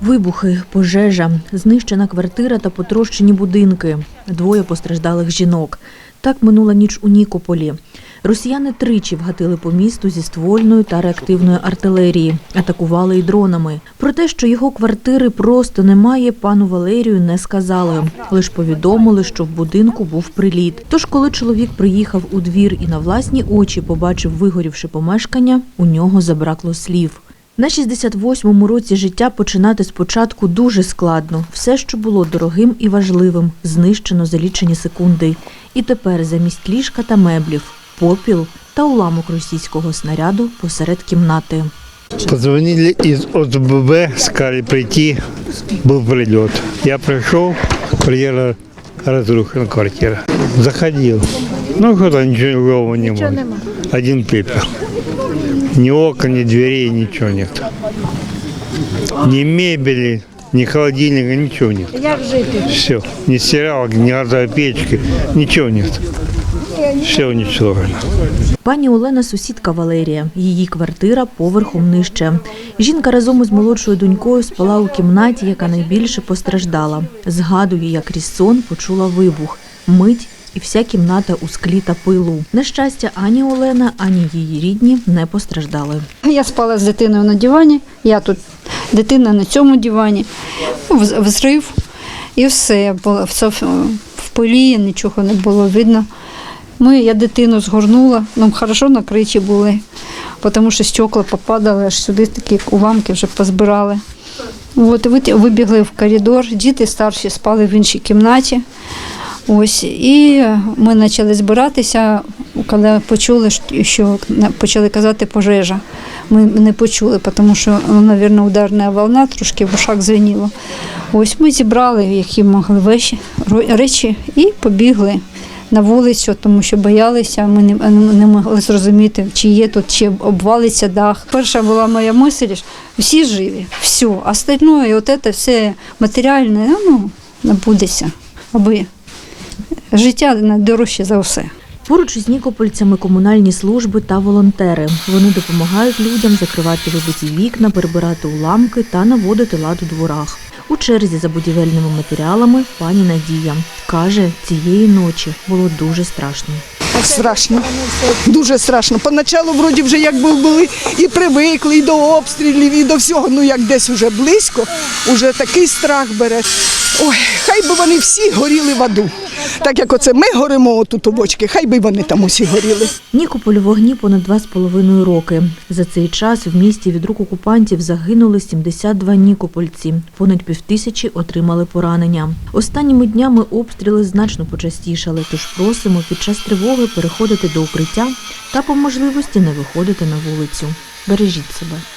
Вибухи, пожежа, знищена квартира та потрощені будинки. Двоє постраждалих жінок. Так минула ніч у Нікополі. Росіяни тричі вгатили по місту зі ствольної та реактивної артилерії, атакували й дронами. Про те, що його квартири просто немає, пану Валерію не сказали. Лиш повідомили, що в будинку був приліт. Тож, коли чоловік приїхав у двір і на власні очі побачив вигорівши помешкання, у нього забракло слів. На 68-му році життя починати спочатку дуже складно. Все, що було дорогим і важливим, знищено за лічені секунди. І тепер замість ліжка та меблів попіл та уламок російського снаряду посеред кімнати. Позвонили из ОСББ, сказали прийти, был прилет. Я пришел, приехала разрушена квартира. Заходил. Ну, что-то ничего нового не было. Один пепел. Ни окон, ни дверей, ничего нет. Ни мебели, ни холодильника, ничего нет. Як жити? Все. Ни стиралок, ни газовой печки, ничего нет. Все уничтожено. Пані Олена сусідка Валерія. Її квартира поверхом нижче. Жінка разом із молодшою донькою спала у кімнаті, яка найбільше постраждала. Згадує, як крізь сон почула вибух. Мить і вся кімната у склі та пилу. На щастя, ані Олена, ані її рідні не постраждали. Я спала з дитиною на дивані, я тут, дитина на цьому дивані, взрив і все. Було все в пилі, нічого не було видно. Ми, я дитину згорнула, ну хорошо накриті були, тому що стекла попадали, аж сюди такі уламки вже позбирали. От, вибігли в коридор, діти старші спали в іншій кімнаті. Ось, і ми почали збиратися, коли почули, що- почали казати пожежа. Ми не почули, тому що, мабуть, ударна волна трошки в ушах звеніло. Ось ми зібрали, які могли речі, і побігли на вулицю, тому що боялися, ми не, могли зрозуміти, чи є тут, чи обвалиться дах. Перша була моя мисль, всі живі, все, остальное, от це все матеріальне, ну, набудеться, аби життя найдорожче за все. Поруч із нікопольцями комунальні служби та волонтери. Вони допомагають людям закривати вибиті вікна, перебирати уламки та наводити лад у дворах. У черзі за будівельними матеріалами пані Надія каже, цієї ночі було дуже страшно. Страшно, дуже страшно. Поначалу вроді вже якби були і привикли, і до обстрілів, і до всього. Ну як десь вже близько, вже такий страх бере. Ой, хай би вони всі горіли в аду. Так як оце ми горимо отут у бочки, хай би вони там усі горіли. Нікополь вогні понад два з половиною роки. За цей час в місті від рук окупантів загинули 72 нікопольці. Понад півтисячі отримали поранення. Останніми днями обстріли значно почастішали, тож просимо під час тривоги переходити до укриття та по можливості не виходити на вулицю. Бережіть себе.